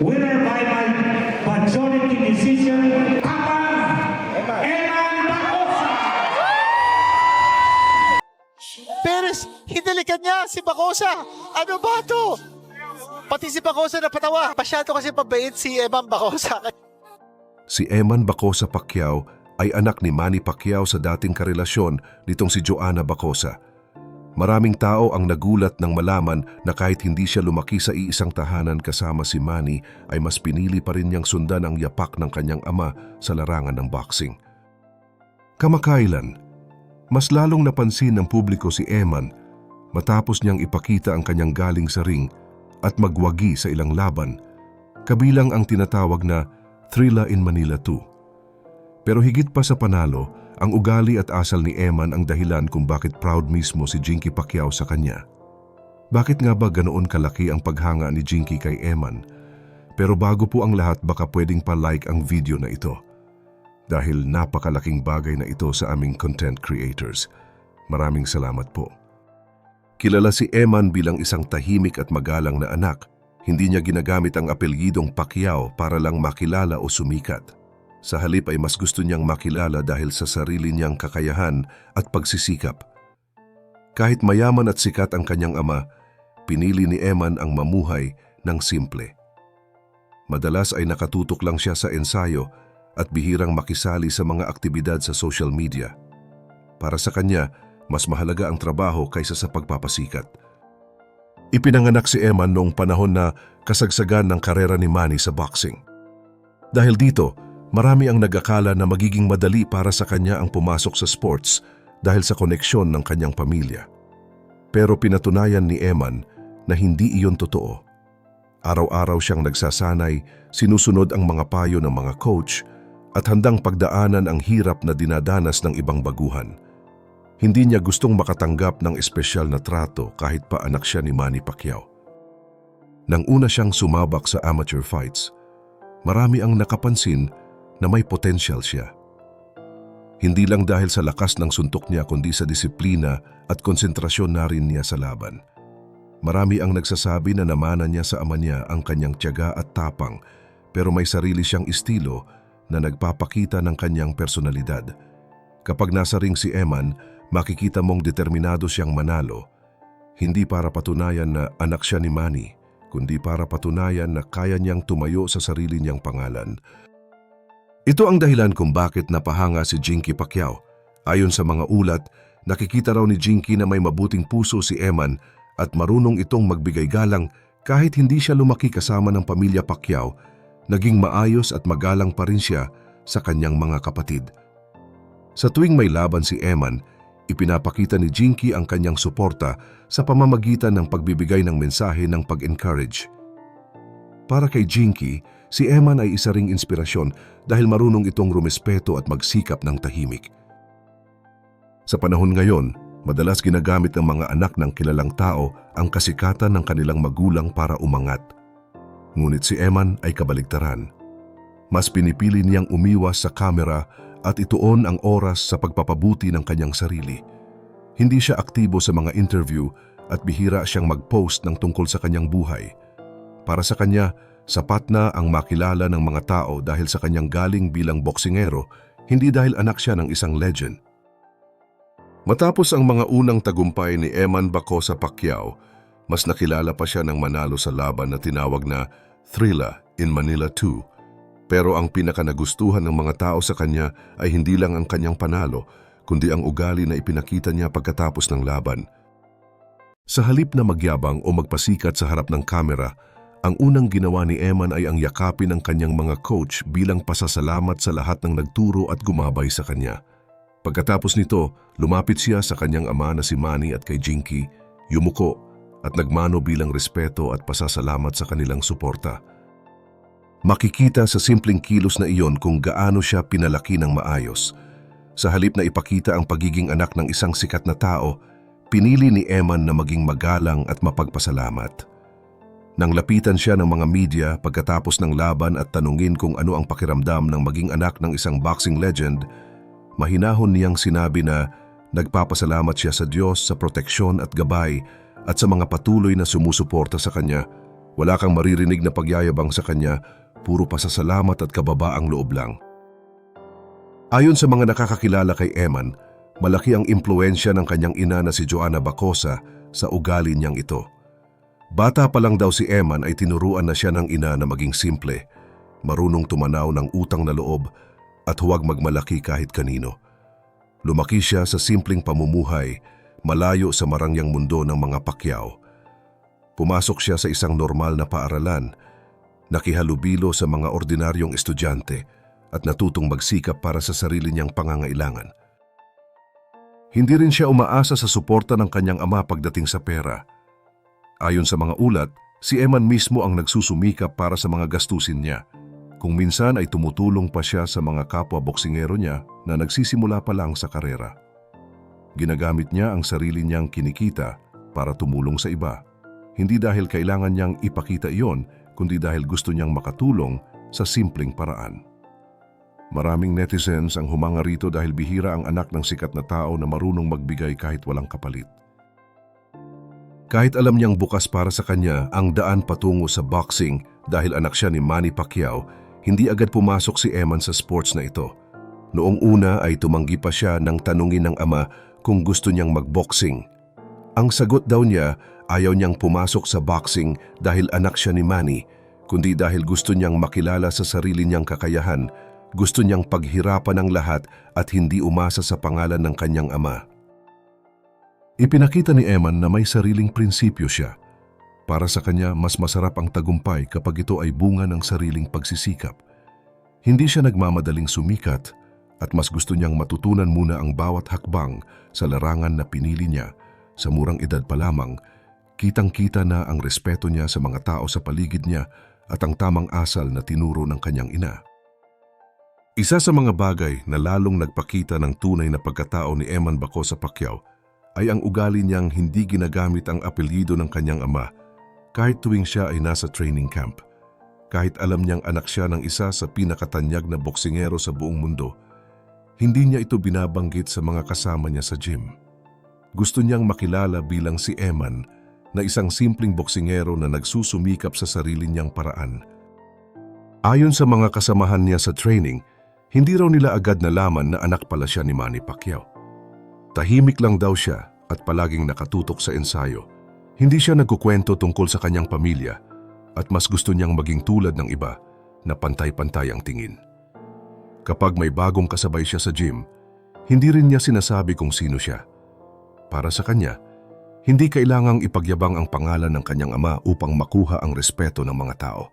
winner by my majority decision, Kapag Eman Bacosa. Perez, hinalikan niya si Bacosa. Ano ba to? Pati si Bacosa napatawa. Masyado kasi pabait si Eman Bacosa. Si Eman Bacosa Pacquiao ay anak ni Manny Pacquiao sa dating karelasyon nitong si Joanna Bacosa. Maraming tao ang nagulat nang malaman na kahit hindi siya lumaki sa iisang tahanan kasama si Manny ay mas pinili pa rin niyang sundan ang yapak ng kanyang ama sa larangan ng boxing. Kamakailan, mas lalong napansin ng publiko si Eman matapos niyang ipakita ang kanyang galing sa ring at magwagi sa ilang laban, kabilang ang tinatawag na Thrilla in Manila 2. Pero higit pa sa panalo, ang ugali at asal ni Eman ang dahilan kung bakit proud mismo si Jinky Pacquiao sa kanya. Bakit nga ba ganoon kalaki ang paghanga ni Jinky kay Eman? Pero bago po ang lahat baka pwedeng pa-like ang video na ito. Dahil napakalaking bagay na ito sa aming content creators. Maraming salamat po. Kilala si Eman bilang isang tahimik at magalang na anak. Hindi niya ginagamit ang apelyidong Pacquiao para lang makilala o sumikat. Sa halip ay mas gusto niyang makilala dahil sa sarili niyang kakayahan at pagsisikap. Kahit mayaman at sikat ang kanyang ama, pinili ni Eman ang mamuhay ng simple. Madalas ay nakatutok lang siya sa ensayo at bihirang makisali sa mga aktibidad sa social media. Para sa kanya, mas mahalaga ang trabaho kaysa sa pagpapasikat. Ipinanganak si Eman noong panahon na kasagsagan ng karera ni Manny sa boxing. Dahil dito, marami ang nag-akala na magiging madali para sa kanya ang pumasok sa sports dahil sa koneksyon ng kanyang pamilya. Pero pinatunayan ni Eman na hindi iyon totoo. Araw-araw siyang nagsasanay, sinusunod ang mga payo ng mga coach at handang pagdaanan ang hirap na dinadanas ng ibang baguhan. Hindi niya gustong makatanggap ng espesyal na trato kahit pa anak siya ni Manny Pacquiao. Nang una siyang sumabak sa amateur fights, marami ang nakapansin na may potential siya. Hindi lang dahil sa lakas ng suntok niya kundi sa disiplina at konsentrasyon na rin niya sa laban. Marami ang nagsasabi na namanan niya sa ama niya ang kanyang tiyaga at tapang pero may sarili siyang estilo na nagpapakita ng kanyang personalidad. Kapag nasa ring si Eman, makikita mong determinado siyang manalo. Hindi para patunayan na anak siya ni Manny, kundi para patunayan na kaya niyang tumayo sa sarili niyang pangalan. Ito ang dahilan kung bakit napahanga si Jinky Pacquiao. Ayon sa mga ulat, nakikita raw ni Jinky na may mabuting puso si Eman at marunong itong magbigay galang kahit hindi siya lumaki kasama ng pamilya Pacquiao, naging maayos at magalang pa rin siya sa kanyang mga kapatid. Sa tuwing may laban si Eman, ipinapakita ni Jinky ang kanyang suporta sa pamamagitan ng pagbibigay ng mensahe ng pag-encourage. Para kay Jinky, si Eman ay isa ring inspirasyon dahil marunong itong rumespeto at magsikap ng tahimik. Sa panahon ngayon, madalas ginagamit ng mga anak ng kilalang tao ang kasikatan ng kanilang magulang para umangat. Ngunit si Eman ay kabaligtaran. Mas pinipili niyang umiwas sa kamera at ituon ang oras sa pagpapabuti ng kanyang sarili. Hindi siya aktibo sa mga interview at bihira siyang mag-post ng tungkol sa kanyang buhay. Para sa kanya, sapat na ang makilala ng mga tao dahil sa kanyang galing bilang boksingero, hindi dahil anak siya ng isang legend. Matapos ang mga unang tagumpay ni Eman Bacosa Pacquiao, mas nakilala pa siya ng manalo sa laban na tinawag na Thrilla in Manila 2. Pero ang pinakanagustuhan ng mga tao sa kanya ay hindi lang ang kanyang panalo, kundi ang ugali na ipinakita niya pagkatapos ng laban. Sa halip na magyabang o magpasikat sa harap ng kamera, ang unang ginawa ni Eman ay ang yakapin ng kanyang mga coach bilang pasasalamat sa lahat ng nagturo at gumabay sa kanya. Pagkatapos nito, lumapit siya sa kanyang ama na si Manny at kay Jinky, yumuko at nagmano bilang respeto at pasasalamat sa kanilang suporta. Makikita sa simpleng kilos na iyon kung gaano siya pinalaki ng maayos. Sa halip na ipakita ang pagiging anak ng isang sikat na tao, pinili ni Eman na maging magalang at mapagpasalamat. Nang lapitan siya ng mga media pagkatapos ng laban at tanungin kung ano ang pakiramdam ng maging anak ng isang boxing legend, mahinahon niyang sinabi na nagpapasalamat siya sa Diyos sa proteksyon at gabay at sa mga patuloy na sumusuporta sa kanya Wala kang maririnig na pagyayabang sa kanya, puro pasasalamat at kababaang loob lang. Ayon sa mga nakakakilala kay Eman, malaki ang impluensya ng kanyang ina na si Joanna Bacosa sa ugali niyang ito. Bata pa lang daw si Eman ay tinuruan na siya ng ina na maging simple, marunong tumanaw ng utang na loob at huwag magmalaki kahit kanino. Lumaki siya sa simpleng pamumuhay, malayo sa marangyang mundo ng mga pakyaw. Pumasok siya sa isang normal na paaralan, nakihalubilo sa mga ordinaryong estudyante at natutong magsikap para sa sarili niyang pangangailangan. Hindi rin siya umaasa sa suporta ng kanyang ama pagdating sa pera. Ayon sa mga ulat, si Eman mismo ang nagsusumikap para sa mga gastusin niya. Kung minsan ay tumutulong pa siya sa mga kapwa boksingero niya na nagsisimula pa lang sa karera. Ginagamit niya ang sarili niyang kinikita para tumulong sa iba. Hindi dahil kailangan niyang ipakita iyon, kundi dahil gusto niyang makatulong sa simpleng paraan. Maraming netizens ang humanga rito dahil bihira ang anak ng sikat na tao na marunong magbigay kahit walang kapalit. Kahit alam niyang bukas para sa kanya ang daan patungo sa boxing dahil anak siya ni Manny Pacquiao, hindi agad pumasok si Eman sa sports na ito. Noong una ay tumanggi pa siya nang tanungin ng ama kung gusto niyang magboxing. Ang sagot daw niya, ayaw niyang pumasok sa boxing dahil anak siya ni Manny, kundi dahil gusto niyang makilala sa sarili niyang kakayahan, gusto niyang paghirapan ang lahat at hindi umasa sa pangalan ng kanyang ama. Ipinakita ni Eman na may sariling prinsipyo siya. Para sa kanya, mas masarap ang tagumpay kapag ito ay bunga ng sariling pagsisikap. Hindi siya nagmamadaling sumikat at mas gusto niyang matutunan muna ang bawat hakbang sa larangan na pinili niya. Sa murang edad pa lamang, kitang-kita na ang respeto niya sa mga tao sa paligid niya at ang tamang asal na tinuro ng kanyang ina. Isa sa mga bagay na lalong nagpakita ng tunay na pagkatao ni Eman Bacosa Pacquiao ay ang ugali niyang hindi ginagamit ang apelyido ng kanyang ama kahit tuwing siya ay nasa training camp. Kahit alam niyang anak siya ng isa sa pinakatanyag na boksingero sa buong mundo, hindi niya ito binabanggit sa mga kasama niya sa gym. Gusto niyang makilala bilang si Eman na isang simpleng boksingero na nagsusumikap sa sarili niyang paraan. Ayon sa mga kasamahan niya sa training, hindi raw nila agad nalaman na anak pala siya ni Manny Pacquiao. Tahimik lang daw siya at palaging nakatutok sa ensayo. Hindi siya nagkukwento tungkol sa kanyang pamilya at mas gusto niyang maging tulad ng iba na pantay-pantay ang tingin. Kapag may bagong kasabay siya sa gym, hindi rin niya sinasabi kung sino siya. Para sa kanya, hindi kailangang ipagyabang ang pangalan ng kanyang ama upang makuha ang respeto ng mga tao.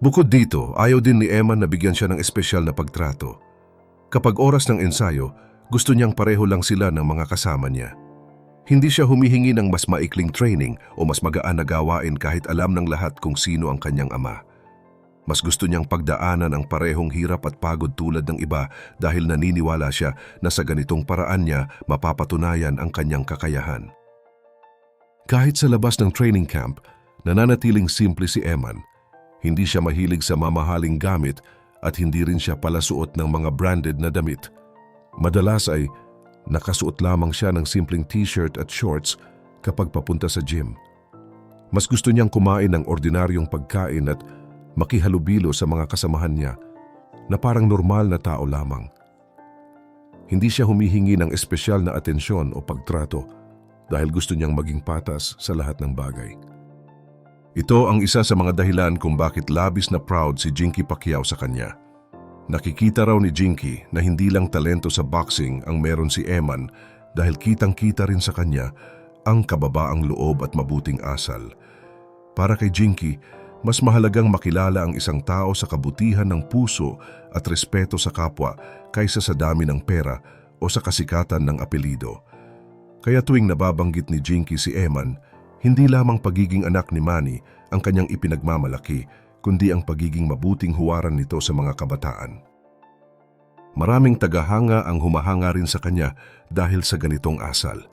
Bukod dito, ayaw din ni Emma na bigyan siya ng espesyal na pagtrato. Kapag oras ng ensayo, gusto niyang pareho lang sila ng mga kasama niya. Hindi siya humihingi ng mas maikling training o mas magaan na gawain kahit alam ng lahat kung sino ang kanyang ama. Mas gusto niyang pagdaanan ang parehong hirap at pagod tulad ng iba dahil naniniwala siya na sa ganitong paraan niya mapapatunayan ang kanyang kakayahan. Kahit sa labas ng training camp, nananatiling simple si Eman. Hindi siya mahilig sa mamahaling gamit at hindi rin siya palasuot ng mga branded na damit. Madalas ay nakasuot lamang siya ng simpleng t-shirt at shorts kapag papunta sa gym. Mas gusto niyang kumain ng ordinaryong pagkain at makihalubilo sa mga kasamahan niya na parang normal na tao lamang. Hindi siya humihingi ng espesyal na atensyon o pagtrato dahil gusto niyang maging patas sa lahat ng bagay. Ito ang isa sa mga dahilan kung bakit labis na proud si Jinky Pacquiao sa kanya. Nakikita raw ni Jinky na hindi lang talento sa boxing ang meron si Eman dahil kitang-kita rin sa kanya ang kababaang loob at mabuting asal. Para kay Jinky, mas mahalagang makilala ang isang tao sa kabutihan ng puso at respeto sa kapwa kaysa sa dami ng pera o sa kasikatan ng apelido. Kaya tuwing nababanggit ni Jinky si Eman, hindi lamang pagiging anak ni Manny ang kanyang ipinagmamalaki, kundi ang pagiging mabuting huwaran nito sa mga kabataan. Maraming tagahanga ang humahanga rin sa kanya dahil sa ganitong asal.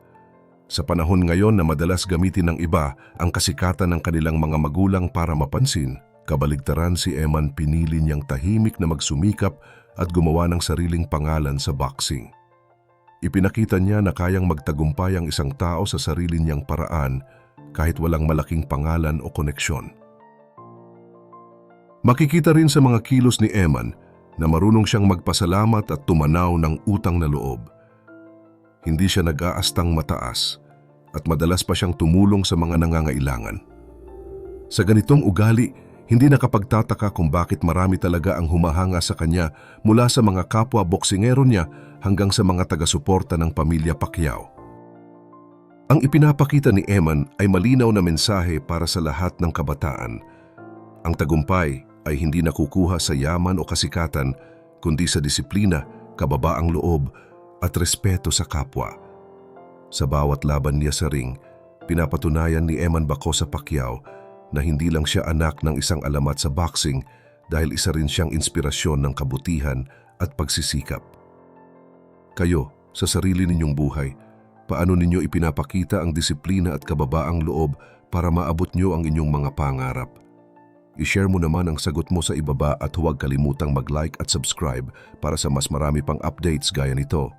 Sa panahon ngayon na madalas gamitin ng iba ang kasikatan ng kanilang mga magulang para mapansin, kabaligtaran si Eman pinili niyang tahimik na magsumikap at gumawa ng sariling pangalan sa boxing. Ipinakita niya na kayang magtagumpay ang isang tao sa sarili niyang paraan kahit walang malaking pangalan o koneksyon. Makikita rin sa mga kilos ni Eman na marunong siyang magpasalamat at tumanaw ng utang na loob. Hindi siya nag-aastang mataas at madalas pa siyang tumulong sa mga nangangailangan. Sa ganitong ugali, hindi nakapagtataka kung bakit marami talaga ang humahanga sa kanya mula sa mga kapwa boksingero niya hanggang sa mga taga-suporta ng pamilya Pacquiao. Ang ipinapakita ni Eman ay malinaw na mensahe para sa lahat ng kabataan. Ang tagumpay ay hindi nakukuha sa yaman o kasikatan, kundi sa disiplina, kababaang loob at respeto sa kapwa. Sa bawat laban niya sa ring, pinapatunayan ni Eman Bacosa Pacquiao na hindi lang siya anak ng isang alamat sa boxing dahil isa rin siyang inspirasyon ng kabutihan at pagsisikap. Kayo, sa sarili ninyong buhay, paano ninyo ipinapakita ang disiplina at kababaang loob para maabot nyo ang inyong mga pangarap? I-share mo naman ang sagot mo sa ibaba at huwag kalimutang mag-like at subscribe para sa mas marami pang updates gaya nito.